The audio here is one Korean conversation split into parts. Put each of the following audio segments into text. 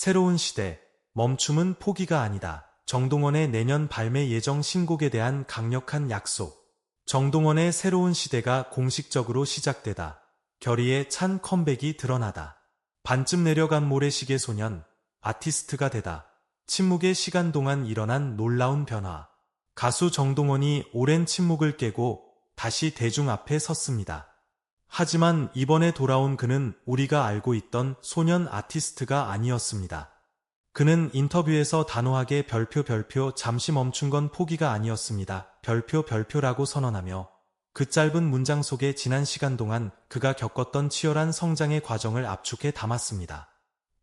새로운 시대, 멈춤은 포기가 아니다. 정동원의 내년 발매 예정 신곡에 대한 강력한 약속. 정동원의 새로운 시대가 공식적으로 시작되다. 결의에 찬 컴백이 드러나다. 반쯤 내려간 모래시계 소년, 아티스트가 되다. 침묵의 시간 동안 일어난 놀라운 변화. 가수 정동원이 오랜 침묵을 깨고 다시 대중 앞에 섰습니다. 하지만 이번에 돌아온 그는 우리가 알고 있던 소년 아티스트가 아니었습니다. 그는 인터뷰에서 단호하게 별표 별표 잠시 멈춘 건 포기가 아니었습니다. 별표 별표라고 선언하며 그 짧은 문장 속에 지난 시간 동안 그가 겪었던 치열한 성장의 과정을 압축해 담았습니다.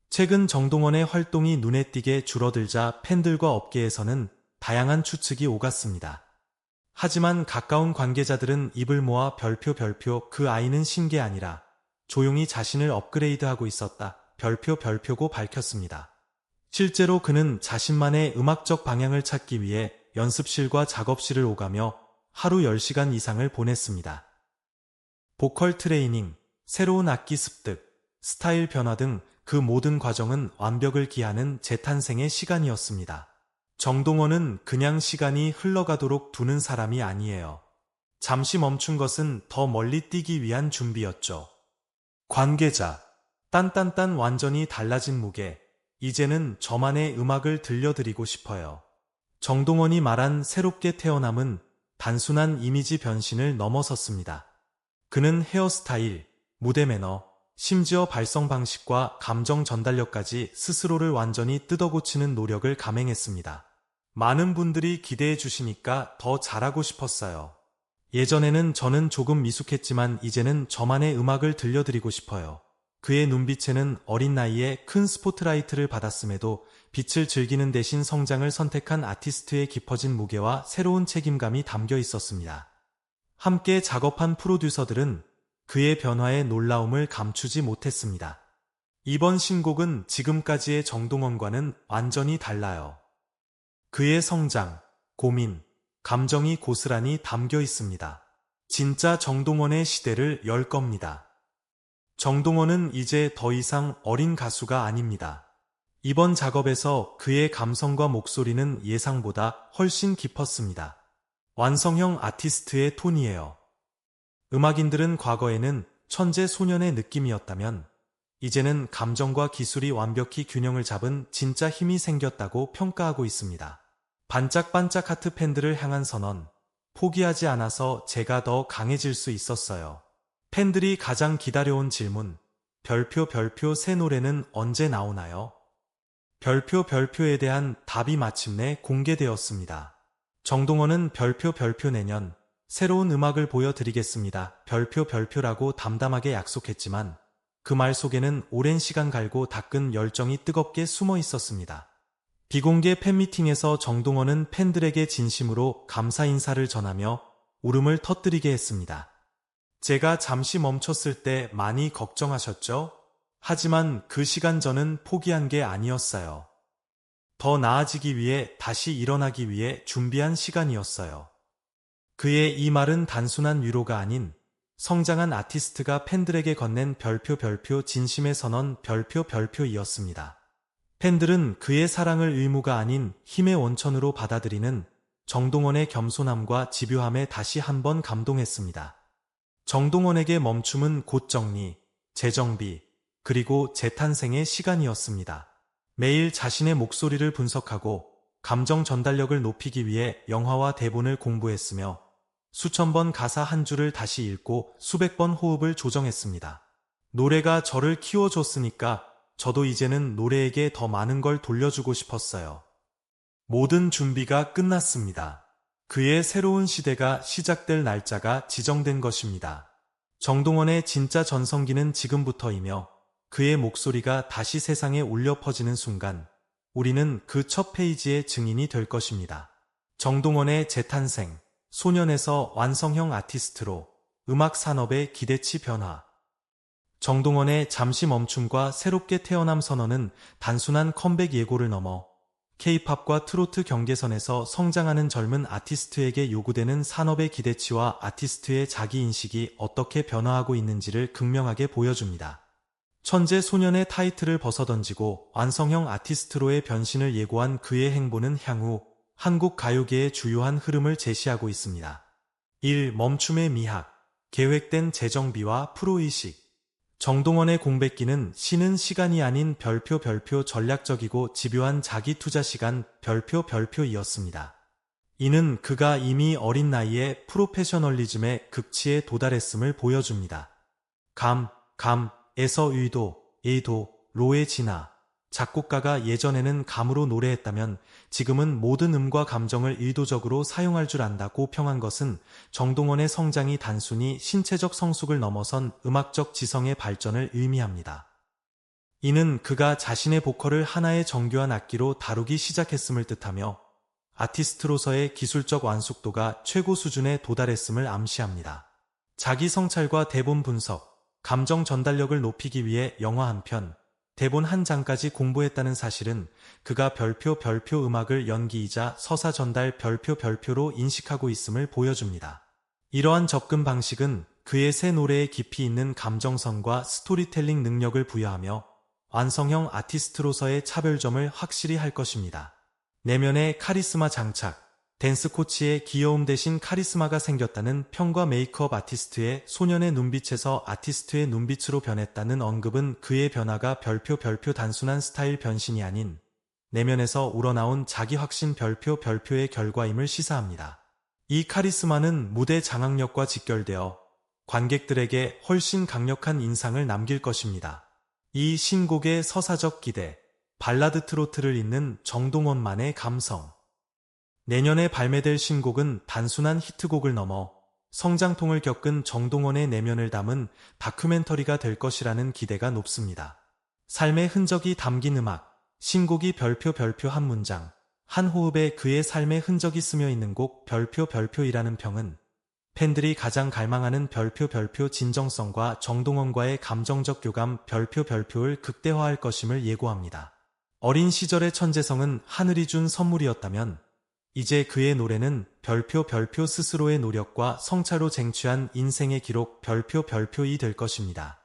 최근 정동원의 활동이 눈에 띄게 줄어들자 팬들과 업계에서는 다양한 추측이 오갔습니다. 하지만 가까운 관계자들은 입을 모아 별표 별표 그 아이는 신게 아니라 조용히 자신을 업그레이드하고 있었다. 별표 별표고 밝혔습니다. 실제로 그는 자신만의 음악적 방향을 찾기 위해 연습실과 작업실을 오가며 하루 10시간 이상을 보냈습니다. 보컬 트레이닝, 새로운 악기 습득, 스타일 변화 등 그 모든 과정은 완벽을 기하는 재탄생의 시간이었습니다. 정동원은 그냥 시간이 흘러가도록 두는 사람이 아니에요. 잠시 멈춘 것은 더 멀리 뛰기 위한 준비였죠. 관계자, 딴딴딴 완전히 달라진 무게, 이제는 저만의 음악을 들려드리고 싶어요. 정동원이 말한 새롭게 태어남은 단순한 이미지 변신을 넘어섰습니다. 그는 헤어스타일, 무대 매너, 심지어 발성 방식과 감정 전달력까지 스스로를 완전히 뜯어고치는 노력을 감행했습니다. 많은 분들이 기대해 주시니까 더 잘하고 싶었어요. 예전에는 저는 조금 미숙했지만 이제는 저만의 음악을 들려드리고 싶어요. 그의 눈빛에는 어린 나이에 큰 스포트라이트를 받았음에도 빛을 즐기는 대신 성장을 선택한 아티스트의 깊어진 무게와 새로운 책임감이 담겨 있었습니다. 함께 작업한 프로듀서들은 그의 변화에 놀라움을 감추지 못했습니다. 이번 신곡은 지금까지의 정동원과는 완전히 달라요. 그의 성장, 고민, 감정이 고스란히 담겨 있습니다. 진짜 정동원의 시대를 열 겁니다. 정동원은 이제 더 이상 어린 가수가 아닙니다. 이번 작업에서 그의 감성과 목소리는 예상보다 훨씬 깊었습니다. 완성형 아티스트의 톤이에요. 음악인들은 과거에는 천재 소년의 느낌이었다면 이제는 감정과 기술이 완벽히 균형을 잡은 진짜 힘이 생겼다고 평가하고 있습니다. 반짝반짝 하트 팬들을 향한 선언, 포기하지 않아서 제가 더 강해질 수 있었어요. 팬들이 가장 기다려온 질문, 별표 별표 새 노래는 언제 나오나요? 별표 별표에 대한 답이 마침내 공개되었습니다. 정동원은 별표 별표 내년 새로운 음악을 보여드리겠습니다. 별표 별표라고 담담하게 약속했지만 그 말 속에는 오랜 시간 갈고 닦은 열정이 뜨겁게 숨어 있었습니다. 비공개 팬미팅에서 정동원은 팬들에게 진심으로 감사 인사를 전하며 울음을 터뜨리게 했습니다. 제가 잠시 멈췄을 때 많이 걱정하셨죠? 하지만 그 시간 저는 포기한 게 아니었어요. 더 나아지기 위해 다시 일어나기 위해 준비한 시간이었어요. 그의 이 말은 단순한 위로가 아닌 성장한 아티스트가 팬들에게 건넨 별표 별표 진심의 선언 별표 별표이었습니다. 팬들은 그의 사랑을 의무가 아닌 힘의 원천으로 받아들이는 정동원의 겸손함과 집요함에 다시 한번 감동했습니다. 정동원에게 멈춤은 곧 정리, 재정비, 그리고 재탄생의 시간이었습니다. 매일 자신의 목소리를 분석하고 감정 전달력을 높이기 위해 영화와 대본을 공부했으며 수천 번 가사 한 줄을 다시 읽고 수백 번 호흡을 조정했습니다. 노래가 저를 키워줬으니까 저도 이제는 노래에게 더 많은 걸 돌려주고 싶었어요. 모든 준비가 끝났습니다. 그의 새로운 시대가 시작될 날짜가 지정된 것입니다. 정동원의 진짜 전성기는 지금부터이며 그의 목소리가 다시 세상에 울려 퍼지는 순간 우리는 그 첫 페이지의 증인이 될 것입니다. 정동원의 재탄생, 소년에서 완성형 아티스트로 음악 산업의 기대치 변화. 정동원의 잠시 멈춤과 새롭게 태어남 선언은 단순한 컴백 예고를 넘어 케이팝과 트로트 경계선에서 성장하는 젊은 아티스트에게 요구되는 산업의 기대치와 아티스트의 자기인식이 어떻게 변화하고 있는지를 극명하게 보여줍니다. 천재 소년의 타이틀을 벗어던지고 완성형 아티스트로의 변신을 예고한 그의 행보는 향후 한국 가요계의 주요한 흐름을 제시하고 있습니다. 1. 멈춤의 미학 계획된 재정비와 프로의식 정동원의 공백기는 쉬는 시간이 아닌 별표 별표 전략적이고 집요한 자기 투자 시간 별표 별표이었습니다. 이는 그가 이미 어린 나이에 프로페셔널리즘의 극치에 도달했음을 보여줍니다. 감, 감에서 의도, 에도, 로의 진화. 작곡가가 예전에는 감으로 노래했다면 지금은 모든 음과 감정을 의도적으로 사용할 줄 안다고 평한 것은 정동원의 성장이 단순히 신체적 성숙을 넘어선 음악적 지성의 발전을 의미합니다. 이는 그가 자신의 보컬을 하나의 정교한 악기로 다루기 시작했음을 뜻하며 아티스트로서의 기술적 완숙도가 최고 수준에 도달했음을 암시합니다. 자기 성찰과 대본 분석, 감정 전달력을 높이기 위해 영화 한 편, 대본 한 장까지 공부했다는 사실은 그가 별표 별표 음악을 연기이자 서사 전달 별표 별표로 인식하고 있음을 보여줍니다. 이러한 접근 방식은 그의 새 노래에 깊이 있는 감정선과 스토리텔링 능력을 부여하며 완성형 아티스트로서의 차별점을 확실히 할 것입니다. 내면의 카리스마 장착, 댄스 코치의 귀여움 대신 카리스마가 생겼다는 평과 메이크업 아티스트의 소년의 눈빛에서 아티스트의 눈빛으로 변했다는 언급은 그의 변화가 별표 별표 단순한 스타일 변신이 아닌 내면에서 우러나온 자기 확신 별표 별표의 결과임을 시사합니다. 이 카리스마는 무대 장악력과 직결되어 관객들에게 훨씬 강력한 인상을 남길 것입니다. 이 신곡의 서사적 기대, 발라드 트로트를 잇는 정동원만의 감성. 내년에 발매될 신곡은 단순한 히트곡을 넘어 성장통을 겪은 정동원의 내면을 담은 다큐멘터리가 될 것이라는 기대가 높습니다. 삶의 흔적이 담긴 음악, 신곡이 별표 별표 한 문장, 한 호흡에 그의 삶의 흔적이 스며 있는 곡 별표 별표이라는 평은 팬들이 가장 갈망하는 별표 별표 진정성과 정동원과의 감정적 교감 별표 별표를 극대화할 것임을 예고합니다. 어린 시절의 천재성은 하늘이 준 선물이었다면 이제 그의 노래는 별표 별표 스스로의 노력과 성차로 쟁취한 인생의 기록 별표 별표이 될 것입니다.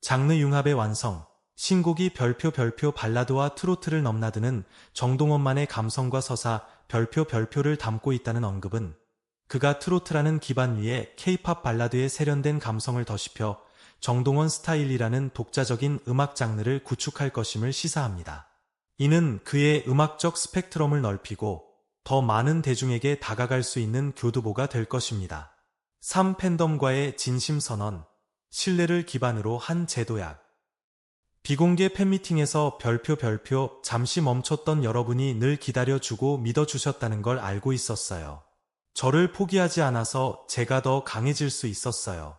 장르 융합의 완성, 신곡이 별표 별표 발라드와 트로트를 넘나드는 정동원만의 감성과 서사 별표 별표를 담고 있다는 언급은 그가 트로트라는 기반 위에 케이팝 발라드에 세련된 감성을 더씹혀 정동원 스타일이라는 독자적인 음악 장르를 구축할 것임을 시사합니다. 이는 그의 음악적 스펙트럼을 넓히고 더 많은 대중에게 다가갈 수 있는 교두보가 될 것입니다. 3. 팬덤과의 진심 선언, 신뢰를 기반으로 한 제도약. 비공개 팬미팅에서 별표 별표 잠시 멈췄던 여러분이 늘 기다려주고 믿어주셨다는 걸 알고 있었어요. 저를 포기하지 않아서 제가 더 강해질 수 있었어요.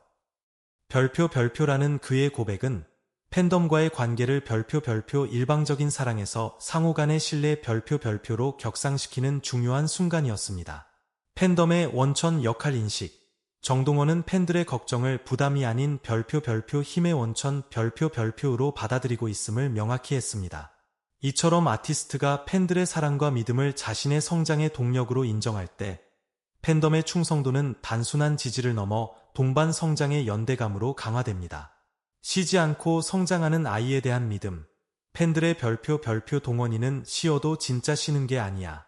별표 별표라는 그의 고백은 팬덤과의 관계를 별표 별표 일방적인 사랑에서 상호 간의 신뢰 별표 별표로 격상시키는 중요한 순간이었습니다. 팬덤의 원천 역할 인식. 정동원은 팬들의 걱정을 부담이 아닌 별표 별표 힘의 원천 별표 별표로 받아들이고 있음을 명확히 했습니다. 이처럼 아티스트가 팬들의 사랑과 믿음을 자신의 성장의 동력으로 인정할 때 팬덤의 충성도는 단순한 지지를 넘어 동반 성장의 연대감으로 강화됩니다. 쉬지 않고 성장하는 아이에 대한 믿음. 팬들의 별표 별표 동원이는 쉬어도 진짜 쉬는 게 아니야.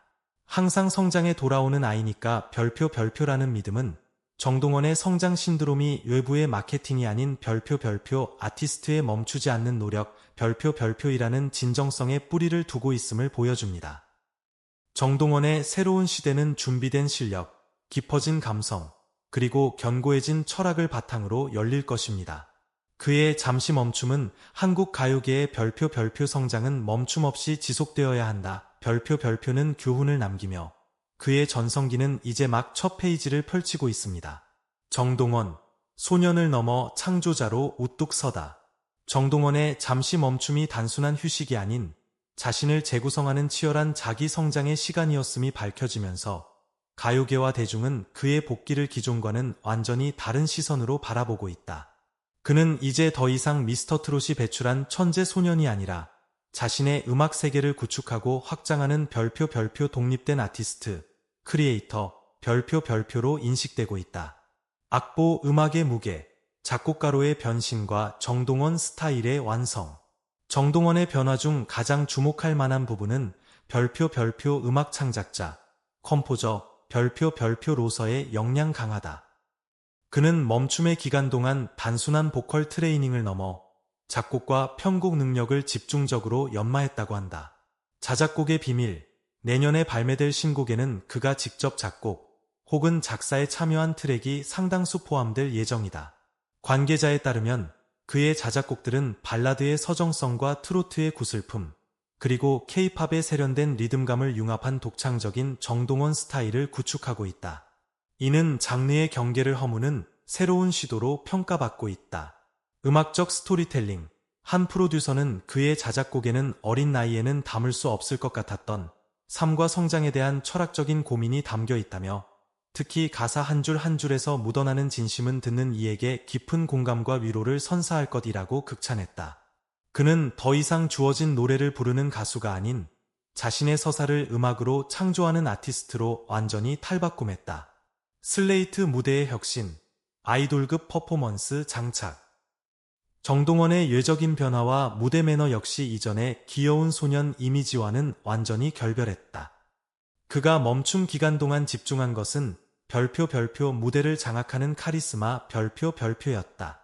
항상 성장에 돌아오는 아이니까 별표 별표라는 믿음은 정동원의 성장 신드롬이 외부의 마케팅이 아닌 별표 별표 아티스트에 멈추지 않는 노력 별표 별표이라는 진정성의 뿌리를 두고 있음을 보여줍니다. 정동원의 새로운 시대는 준비된 실력, 깊어진 감성, 그리고 견고해진 철학을 바탕으로 열릴 것입니다. 그의 잠시 멈춤은 한국 가요계의 별표 별표 성장은 멈춤 없이 지속되어야 한다. 별표 별표는 교훈을 남기며 그의 전성기는 이제 막 첫 페이지를 펼치고 있습니다. 정동원, 소년을 넘어 창조자로 우뚝 서다. 정동원의 잠시 멈춤이 단순한 휴식이 아닌 자신을 재구성하는 치열한 자기 성장의 시간이었음이 밝혀지면서 가요계와 대중은 그의 복귀를 기존과는 완전히 다른 시선으로 바라보고 있다. 그는 이제 더 이상 미스터 트롯이 배출한 천재 소년이 아니라 자신의 음악 세계를 구축하고 확장하는 별표 별표 독립된 아티스트, 크리에이터, 별표 별표로 인식되고 있다. 악보 음악의 무게, 작곡가로의 변신과 정동원 스타일의 완성. 정동원의 변화 중 가장 주목할 만한 부분은 별표 별표 음악 창작자, 컴포저, 별표 별표로서의 역량 강하다. 그는 멈춤의 기간 동안 단순한 보컬 트레이닝을 넘어 작곡과 편곡 능력을 집중적으로 연마했다고 한다. 자작곡의 비밀, 내년에 발매될 신곡에는 그가 직접 작곡 혹은 작사에 참여한 트랙이 상당수 포함될 예정이다. 관계자에 따르면 그의 자작곡들은 발라드의 서정성과 트로트의 구슬픔, 그리고 케이팝에 세련된 리듬감을 융합한 독창적인 정동원 스타일을 구축하고 있다. 이는 장르의 경계를 허무는 새로운 시도로 평가받고 있다. 음악적 스토리텔링. 한 프로듀서는 그의 자작곡에는 어린 나이에는 담을 수 없을 것 같았던 삶과 성장에 대한 철학적인 고민이 담겨 있다며 특히 가사 한 줄 한 줄에서 묻어나는 진심은 듣는 이에게 깊은 공감과 위로를 선사할 것이라고 극찬했다. 그는 더 이상 주어진 노래를 부르는 가수가 아닌 자신의 서사를 음악으로 창조하는 아티스트로 완전히 탈바꿈했다. 슬레이트 무대의 혁신, 아이돌급 퍼포먼스 장착. 정동원의 예적인 변화와 무대 매너 역시 이전의 귀여운 소년 이미지와는 완전히 결별했다. 그가 멈춤 기간 동안 집중한 것은 별표 별표 무대를 장악하는 카리스마 별표 별표였다.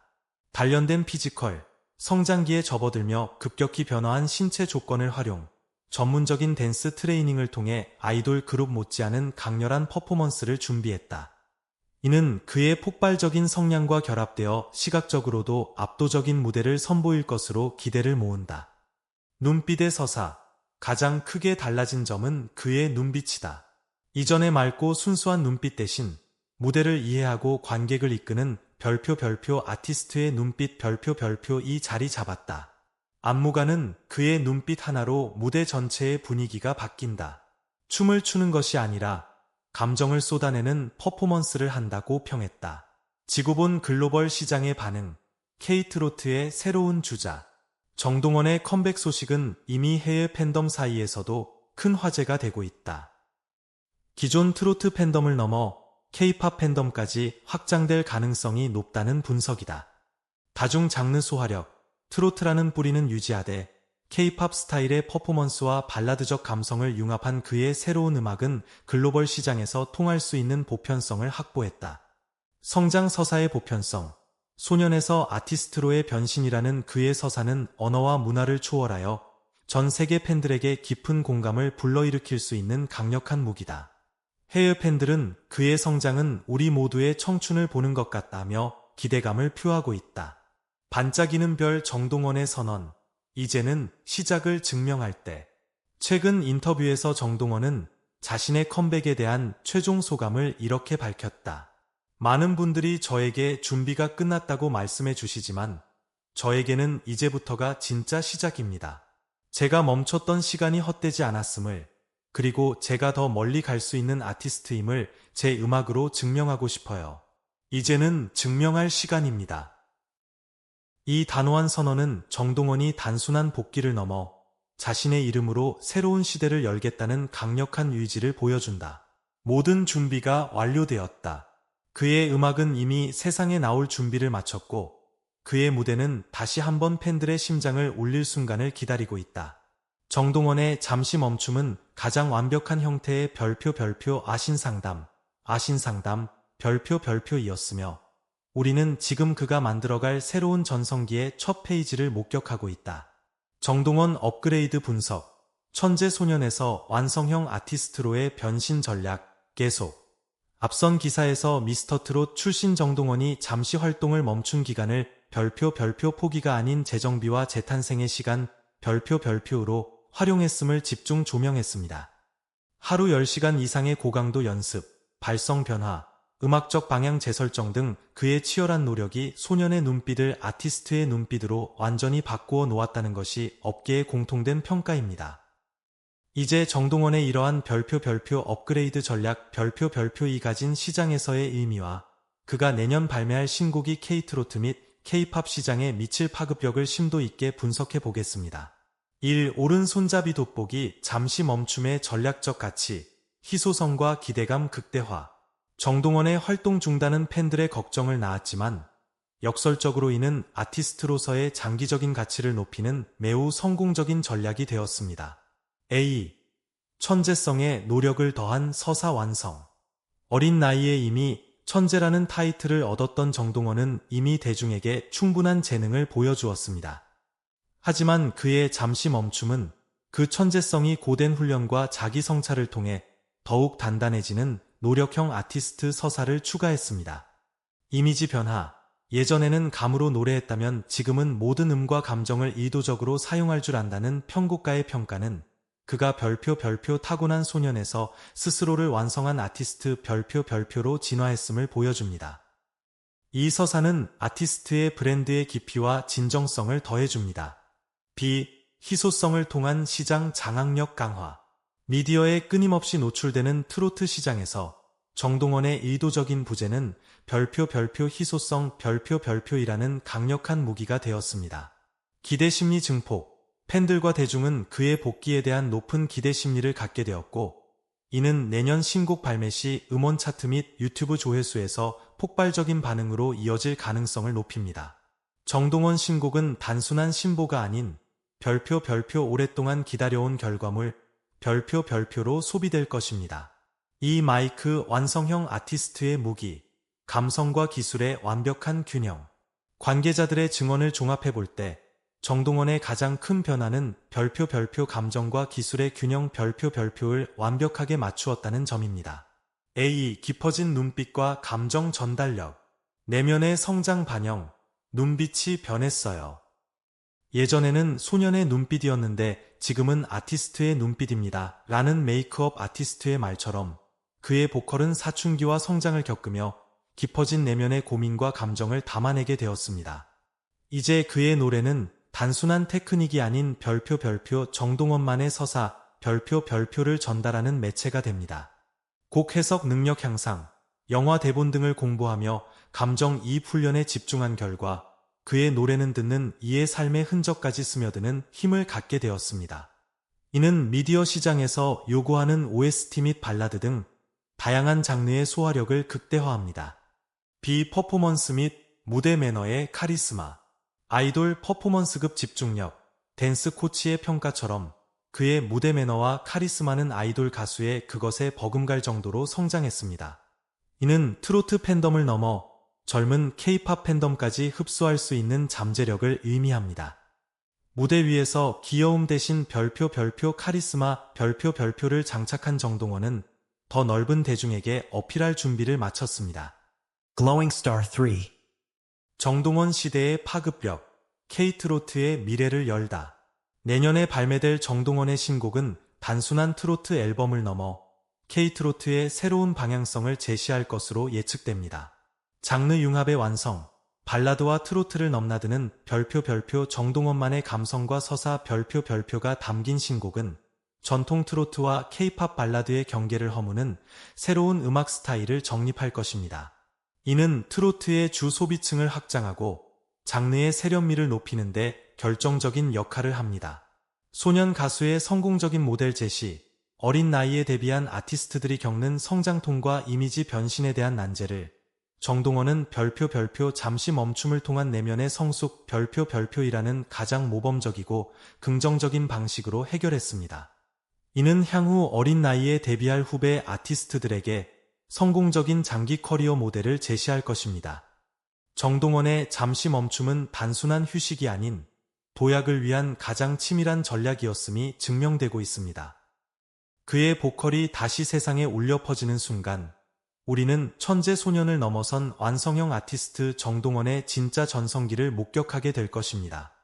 단련된 피지컬, 성장기에 접어들며 급격히 변화한 신체 조건을 활용, 전문적인 댄스 트레이닝을 통해 아이돌 그룹 못지않은 강렬한 퍼포먼스를 준비했다. 이는 그의 폭발적인 성량과 결합되어 시각적으로도 압도적인 무대를 선보일 것으로 기대를 모은다. 눈빛의 서사. 가장 크게 달라진 점은 그의 눈빛이다. 이전의 맑고 순수한 눈빛 대신 무대를 이해하고 관객을 이끄는 별표 별표 아티스트의 눈빛 별표 별표 이 자리 잡았다. 안무가는 그의 눈빛 하나로 무대 전체의 분위기가 바뀐다. 춤을 추는 것이 아니라 감정을 쏟아내는 퍼포먼스를 한다고 평했다. 지구본 글로벌 시장의 반응, 케이트로트의 새로운 주자, 정동원의 컴백 소식은 이미 해외 팬덤 사이에서도 큰 화제가 되고 있다. 기존 트로트 팬덤을 넘어 케이팝 팬덤까지 확장될 가능성이 높다는 분석이다. 다중 장르 소화력, 트로트라는 뿌리는 유지하되 케이팝 스타일의 퍼포먼스와 발라드적 감성을 융합한 그의 새로운 음악은 글로벌 시장에서 통할 수 있는 보편성을 확보했다. 성장 서사의 보편성, 소년에서 아티스트로의 변신이라는 그의 서사는 언어와 문화를 초월하여 전 세계 팬들에게 깊은 공감을 불러일으킬 수 있는 강력한 무기다. 해외 팬들은 그의 성장은 우리 모두의 청춘을 보는 것 같다며 기대감을 표하고 있다. 반짝이는 별 정동원의 선언, 이제는 시작을 증명할 때. 최근 인터뷰에서 정동원은 자신의 컴백에 대한 최종 소감을 이렇게 밝혔다. 많은 분들이 저에게 준비가 끝났다고 말씀해 주시지만 저에게는 이제부터가 진짜 시작입니다. 제가 멈췄던 시간이 헛되지 않았음을 그리고 제가 더 멀리 갈 수 있는 아티스트임을 제 음악으로 증명하고 싶어요. 이제는 증명할 시간입니다. 이 단호한 선언은 정동원이 단순한 복귀를 넘어 자신의 이름으로 새로운 시대를 열겠다는 강력한 의지를 보여준다. 모든 준비가 완료되었다. 그의 음악은 이미 세상에 나올 준비를 마쳤고 그의 무대는 다시 한번 팬들의 심장을 울릴 순간을 기다리고 있다. 정동원의 잠시 멈춤은 가장 완벽한 형태의 별표 별표 아신상담, 아신상담, 별표 별표이었으며 우리는 지금 그가 만들어갈 새로운 전성기의 첫 페이지를 목격하고 있다. 정동원 업그레이드 분석, 천재 소년에서 완성형 아티스트로의 변신 전략, 계속. 앞선 기사에서 미스터 트롯 출신 정동원이 잠시 활동을 멈춘 기간을 별표 별표 포기가 아닌 재정비와 재탄생의 시간, 별표 별표로 활용했음을 집중 조명했습니다. 하루 10시간 이상의 고강도 연습, 발성 변화, 음악적 방향 재설정 등 그의 치열한 노력이 소년의 눈빛을 아티스트의 눈빛으로 완전히 바꾸어 놓았다는 것이 업계의 공통된 평가입니다. 이제 정동원의 이러한 별표 별표 업그레이드 전략 별표 별표이 가진 시장에서의 의미와 그가 내년 발매할 신곡이 K트로트 및 K팝 시장에 미칠 파급력을 심도 있게 분석해 보겠습니다. 1. 오른손잡이 돋보기 잠시 멈춤의 전략적 가치 희소성과 기대감 극대화 정동원의 활동 중단은 팬들의 걱정을 낳았지만 역설적으로 이는 아티스트로서의 장기적인 가치를 높이는 매우 성공적인 전략이 되었습니다. A. 천재성에 노력을 더한 서사 완성. 어린 나이에 이미 천재라는 타이틀을 얻었던 정동원은 이미 대중에게 충분한 재능을 보여주었습니다. 하지만 그의 잠시 멈춤은 그 천재성이 고된 훈련과 자기 성찰을 통해 더욱 단단해지는 노력형 아티스트 서사를 추가했습니다. 이미지 변화. 예전에는 감으로 노래했다면 지금은 모든 음과 감정을 의도적으로 사용할 줄 안다는 편곡가의 평가는 그가 별표 별표 타고난 소년에서 스스로를 완성한 아티스트 별표 별표로 진화했음을 보여줍니다. 이 서사는 아티스트의 브랜드의 깊이와 진정성을 더해줍니다. 비, 희소성을 통한 시장 장악력 강화. 미디어에 끊임없이 노출되는 트로트 시장에서 정동원의 의도적인 부재는 별표 별표 희소성 별표 별표이라는 강력한 무기가 되었습니다. 기대 심리 증폭. 팬들과 대중은 그의 복귀에 대한 높은 기대 심리를 갖게 되었고, 이는 내년 신곡 발매 시 음원 차트 및 유튜브 조회수에서 폭발적인 반응으로 이어질 가능성을 높입니다. 정동원 신곡은 단순한 신보가 아닌 별표 별표 오랫동안 기다려온 결과물 별표 별표로 소비될 것입니다. 이 마이크 완성형 아티스트의 무기, 감성과 기술의 완벽한 균형. 관계자들의 증언을 종합해 볼 때 정동원의 가장 큰 변화는 별표 별표 감정과 기술의 균형 별표 별표를 완벽하게 맞추었다는 점입니다. A. 깊어진 눈빛과 감정 전달력. 내면의 성장 반영. 눈빛이 변했어요. 예전에는 소년의 눈빛이었는데 지금은 아티스트의 눈빛입니다. 라는 메이크업 아티스트의 말처럼 그의 보컬은 사춘기와 성장을 겪으며 깊어진 내면의 고민과 감정을 담아내게 되었습니다. 이제 그의 노래는 단순한 테크닉이 아닌 별표 별표 정동원만의 서사 별표 별표를 전달하는 매체가 됩니다. 곡 해석 능력 향상, 영화 대본 등을 공부하며 감정 이입 훈련에 집중한 결과 그의 노래는 듣는 이의 삶의 흔적까지 스며드는 힘을 갖게 되었습니다. 이는 미디어 시장에서 요구하는 OST 및 발라드 등 다양한 장르의 소화력을 극대화합니다. 비 퍼포먼스 및 무대 매너의 카리스마, 아이돌 퍼포먼스급 집중력, 댄스 코치의 평가처럼 그의 무대 매너와 카리스마는 아이돌 가수의 그것에 버금갈 정도로 성장했습니다. 이는 트로트 팬덤을 넘어 젊은 케이팝 팬덤까지 흡수할 수 있는 잠재력을 의미합니다. 무대 위에서 귀여움 대신 별표 별표 카리스마 별표 별표를 장착한 정동원은 더 넓은 대중에게 어필할 준비를 마쳤습니다. Glowing Star 3. 정동원 시대의 파급력, 케이트로트의 미래를 열다. 내년에 발매될 정동원의 신곡은 단순한 트로트 앨범을 넘어 케이트로트의 새로운 방향성을 제시할 것으로 예측됩니다. 장르 융합의 완성, 발라드와 트로트를 넘나드는 별표 별표 정동원만의 감성과 서사 별표 별표가 담긴 신곡은 전통 트로트와 케이팝 발라드의 경계를 허무는 새로운 음악 스타일을 정립할 것입니다. 이는 트로트의 주 소비층을 확장하고 장르의 세련미를 높이는 데 결정적인 역할을 합니다. 소년 가수의 성공적인 모델 제시, 어린 나이에 데뷔한 아티스트들이 겪는 성장통과 이미지 변신에 대한 난제를 정동원은 별표 별표 잠시 멈춤을 통한 내면의 성숙 별표 별표이라는 가장 모범적이고 긍정적인 방식으로 해결했습니다. 이는 향후 어린 나이에 데뷔할 후배 아티스트들에게 성공적인 장기 커리어 모델을 제시할 것입니다. 정동원의 잠시 멈춤은 단순한 휴식이 아닌 도약을 위한 가장 치밀한 전략이었음이 증명되고 있습니다. 그의 보컬이 다시 세상에 울려 퍼지는 순간 우리는 천재 소년을 넘어선 완성형 아티스트 정동원의 진짜 전성기를 목격하게 될 것입니다.